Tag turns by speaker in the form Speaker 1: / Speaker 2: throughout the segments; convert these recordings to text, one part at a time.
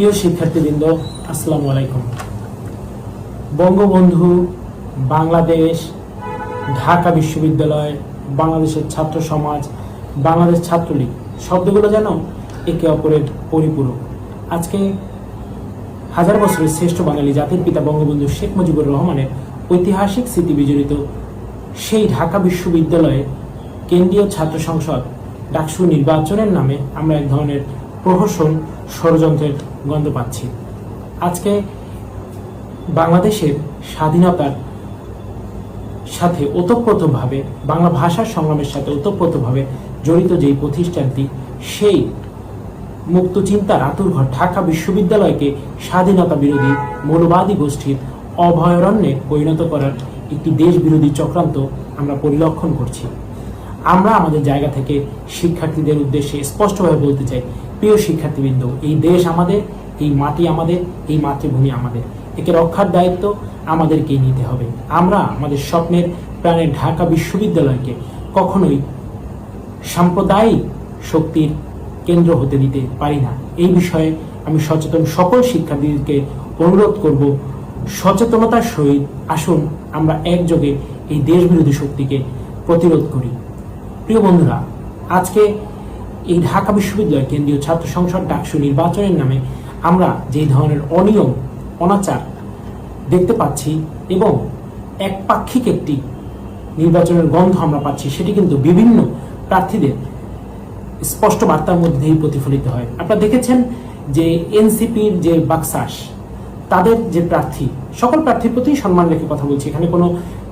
Speaker 1: প্রিয় শিক্ষার্থীবৃন্দ, আসসালামু আলাইকুম। বঙ্গবন্ধু বাংলাদেশ, ঢাকা বিশ্ববিদ্যালয়, বাংলাদেশের ছাত্র সমাজ, বাংলাদেশ ছাত্রলীগ, শব্দগুলো যেন একে অপরের পরিপূরক। আজকে হাজার বছরের শ্রেষ্ঠ বাঙালি জাতির পিতা বঙ্গবন্ধু শেখ মুজিবুর রহমানের ঐতিহাসিক স্মৃতি বিজড়িত সেই ঢাকা বিশ্ববিদ্যালয়ে কেন্দ্রীয় ছাত্র সংসদ ডাকসু নির্বাচনের নামে আমরা এক ধরনের প্রহসন ষড়যন্ত্রের গন্ধ পাচ্ছি। আজকে বাংলাদেশের স্বাধীনতার সাথে ওতপ্রোতভাবে, বাংলা ভাষার সংগ্রামের সাথে ওতপ্রোতভাবে জড়িত যেই প্রতিষ্ঠানটি, সেই মুক্ত চিন্তার আতুরঘর ঢাকা বিশ্ববিদ্যালয়কে স্বাধীনতা বিরোধী মৌলবাদী গোষ্ঠীর অভয়ারণ্যে পরিণত করার একটি দেশ বিরোধী চক্রান্ত আমরা পরিলক্ষণ করছি। আমরা আমাদের জায়গা থেকে শিক্ষার্থীদের উদ্দেশ্যে স্পষ্টভাবে বলতে চাই প্রিয় শিক্ষার্থীবৃন্দ, এই দেশ আমাদের, এই মাটি আমাদের, এই মাতৃভূমি আমাদের। একে রক্ষার দায়িত্ব আমাদেরকেই নিতে হবে। আমরা আমাদের স্বপ্নের প্রাণের ঢাকা বিশ্ববিদ্যালয়কে কখনোই সাম্প্রদায়িক শক্তির কেন্দ্র হতে দিতে পারি না। এই বিষয়ে আমি সচেতন সকল শিক্ষার্থীদেরকে অনুরোধ করব, সচেতনতার সহিত আসুন, আমরা একযোগে এই দেশ বিরোধী শক্তিকে প্রতিরোধ করি। প্রিয় বন্ধুরা, আজকে এই ঢাকা বিশ্ববিদ্যালয় কেন্দ্রীয় ছাত্র সংসদ ডাকসু নির্বাচনের নামে আমরা যে ধরনের অনিয়ম, অনাচার দেখতে পাচ্ছি এবং একপাক্ষিক একটি নির্বাচনের গন্ধ আমরা পাচ্ছি, সেটি কিন্তু বিভিন্ন প্রার্থীদের স্পষ্ট বার্তার মধ্যেই প্রতিফলিত হয়। আপনারা দেখেছেন যে এনসিপির যে বাকসাস, তাদের যে প্রার্থী, সকল প্রার্থীর প্রতি সম্মান রেখে কথা বলছি। এখানে কোনো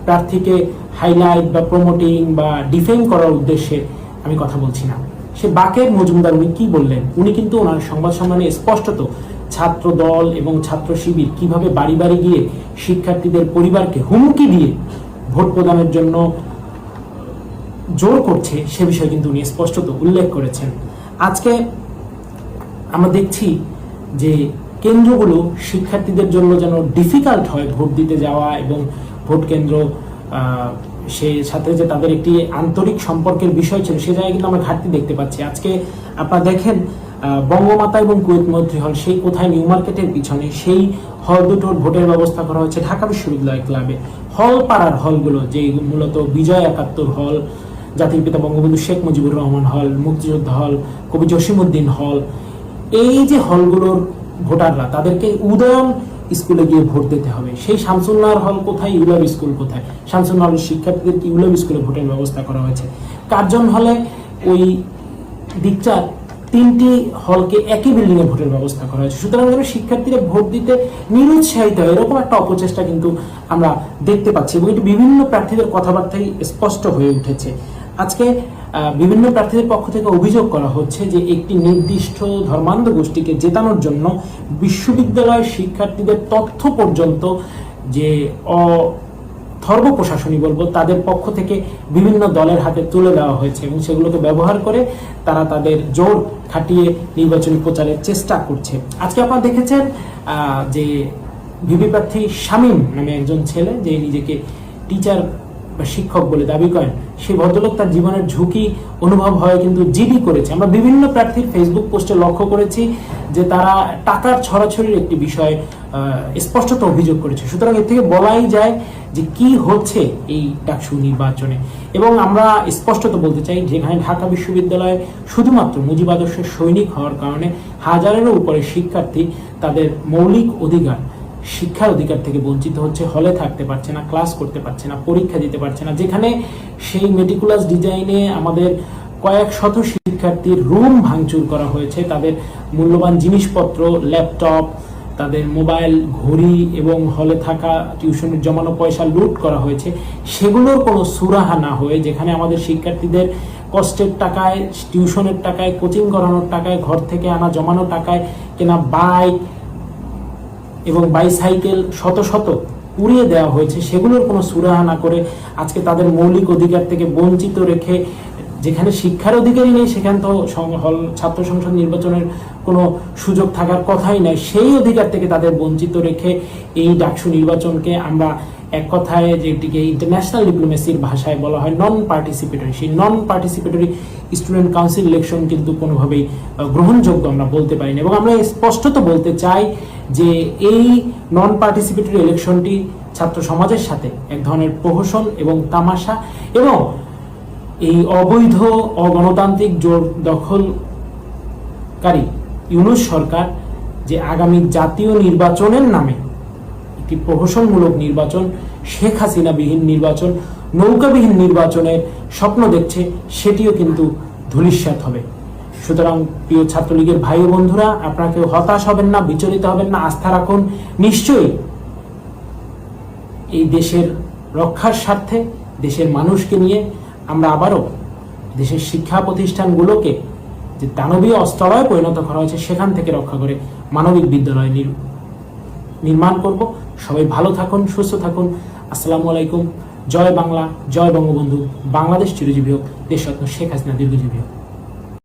Speaker 1: প্রার্থীকে হাইলাইট বা প্রমোটিং বা ডিফেন্ড করার উদ্দেশ্যে আমি কথা বলছি না। সে বাকের মজুমদার উনি কি বললেন? উনি কিন্তু ওনার সংবাদ সম্মানে স্পষ্টত ছাত্র দল এবং ছাত্র শিবির কীভাবে বাড়ি বাড়ি গিয়ে শিক্ষার্থীদের পরিবারকে হুমকি দিয়ে ভোট প্রদানের জন্য জোর করছে, সে বিষয়ে কিন্তু উনি স্পষ্টত উল্লেখ করেছেন। আজকে আমরা দেখছি যে কেন্দ্রগুলো শিক্ষার্থীদের জন্য যেন ডিফিকাল্ট হয় ভোট দিতে যাওয়া এবং ভোট কেন্দ্র আহ, সে সাথে যে তাদের একটি আন্তরিক সম্পর্কের বিষয় ছিল সে জায়গায় কিন্তু আমরা ঘাটতি দেখতে পাচ্ছি। আজকে আপনারা দেখেন বঙ্গমাতা এবং কুয়েত মৈত্রী হল সেই কোথায় নিউ মার্কেটের পিছনে সেই হল দুটোর ভোটের ব্যবস্থা করা হয়েছে ঢাকা বিশ্ববিদ্যালয় ক্লাবে। হল পাড়ার হলগুলো যে মূলত বিজয় একাত্তর হল জাতির পিতা বঙ্গবন্ধু শেখ মুজিবুর রহমান হল মুক্তিযোদ্ধা হল কবি জসিমুদ্দিন হল এই যে হলগুলোর ভোটাররা তাদেরকে উদয়ন স্কুলে গিয়ে ভোট দিতে হবে। সেই শামসুল্লাহর হল কোথায়? ইউলাব স্কুল কোথায়? শামসুল্লাহর শিক্ষার্থীদেরকে ইউলাব স্কুলে ভোটের ব্যবস্থা করা হয়েছে? কার্জন হলে ওই দিকটার তিনটি হলকে একই বিল্ডিং এ ভোটের ব্যবস্থা করা হয়েছে। সুতরাং শিক্ষার্থীরা ভোট দিতে নিরুৎসাহিত হয়। এরকম একটা অপচেষ্টা কিন্তু আমরা দেখতে পাচ্ছি এবং এটি বিভিন্ন প্রার্থীদের কথাবার্তায় স্পষ্ট হয়ে উঠেছে। আজকে বিভিন্ন প্রার্থীদের পক্ষ থেকে অভিযোগ করা হচ্ছে যে একটি নির্দিষ্ট ধর্মান্ধ গোষ্ঠীকে জেতানোর জন্য বিশ্ববিদ্যালয়ের শিক্ষার্থীদের তথ্য পর্যন্ত যে অ ধর্ম প্রশাসনী বলব, তাদের পক্ষ থেকে বিভিন্ন দলের হাতে তুলে দেওয়া হয়েছে এবং সেগুলোকে ব্যবহার করে তারা তাদের জোর খাটিয়ে নির্বাচনী প্রচারের চেষ্টা করছে। আজকে আপনারা দেখেছেন যে ভিপি প্রার্থী শামীম নামে একজন ছেলে, যে নিজেকে টিচার বা শিক্ষক বলে দাবি করেন। সেই ভদ্রলোক তার জীবনের ঝুঁকি অনুভব হয় কিন্তু জিডি করেছে। আমরা বিভিন্ন প্রার্থীর ফেসবুক পোস্টে লক্ষ্য করেছি যে তারা টাকার ছড়াছড়ির একটি বিষয় স্পষ্টত অভিযোগ করেছে। সুতরাং এর থেকে বলাই যায় যে কি হচ্ছে এই ডাকসু নির্বাচনে। এবং আমরা স্পষ্টত বলতে চাই, যেখানে ঢাকা বিশ্ববিদ্যালয়ে শুধুমাত্র মুজিব আদর্শের সৈনিক হওয়ার কারণে হাজারেরও উপরে শিক্ষার্থী তাদের মৌলিক অধিকার শিক্ষার অধিকার থেকে বঞ্চিত হচ্ছে, হলে থাকতে পারছে না ক্লাস করতে পারছে না, পরীক্ষা দিতে পারছে না। যেখানে সেই মেটিকুলাস ডিজাইনে আমাদের কয়েক শত শিক্ষার্থীর রুম ভাঙচুর করা হয়েছে। তাদের মূল্যবান জিনিসপত্র ল্যাপটপ তাদের মোবাইল ঘড়ি এবং হলে থাকা টিউশনের জমানো পয়সা লুট করা হয়েছে। সেগুলোর কোনো সুরাহা না হয়ে যেখানে আমাদের শিক্ষার্থীদের কষ্টের টাকায় টিউশনের টাকায় কোচিং করানোর টাকায়, ঘর থেকে আনা, জমানো টাকায় কেনা বাইক এবং বাইসাইকেল শত শত উড়িয়ে দেওয়া হয়েছে। সেগুলোর কোনো সুরাহা না করে আজকে তাদের মৌলিক অধিকার থেকে বঞ্চিত রেখে যেখানে শিক্ষার অধিকারই নেই, সেখানে তো ছাত্র সংসদ নির্বাচনের কোনো সুযোগ থাকার কথাই নাই। সেই অধিকার থেকে তাদের বঞ্চিত রেখে এই ডাকসু নির্বাচনকে আমরা এক কথায় যেটিকে ইন্টারন্যাশনাল ডিপ্লোমেসির ভাষায় বলা হয় নন পার্টিসিপেটরি সেই non participatory student council election কিন্তু কোনোভাবেই গ্রহণযোগ্য আমরা বলতে পারি না এবং আমরা স্পষ্টত বলতে চাই যে এই নন পার্টিসিপেটরি ইলেকশনটি ছাত্র সমাজের সাথে এক ধরনের প্রহসন এবং তামাশা এবং এই অবৈধ, অগণতান্ত্রিক জোর দখলকারী ইউনুস সরকার যে আগামী জাতীয় নির্বাচনের নামে একটি প্রহসনমূলক নির্বাচন, শেখ হাসিনাবিহীন নির্বাচন, নৌকাবিহীন নির্বাচনের স্বপ্ন দেখছে, সেটিও কিন্তু ধূলিস্যাৎ হবে। সুতরাং প্রিয় ছাত্রলীগের ভাই বন্ধুরা কেউ হতাশ হবেন না, বিচলিত হবেন না, আস্থা রাখুন। নিশ্চয়ই এই দেশের রক্ষার স্বার্থে, দেশের মানুষকে নিয়ে আমরা আবারও দেশের শিক্ষা প্রতিষ্ঠানগুলোকে যে দানবীয় অস্ত্রালয়ে পরিণত করা হয়েছে, সেখান থেকে রক্ষা করে মানবিক বিদ্যালয় নির- নির্মাণ করব। সবাই ভালো থাকুন, সুস্থ থাকুন। আসসালামু আলাইকুম। জয় বাংলা, জয় বঙ্গবন্ধু। বাংলাদেশ চিরজীবী হোক। দেশরত্ন শেখ হাসিনা দীর্ঘজীবী হোক।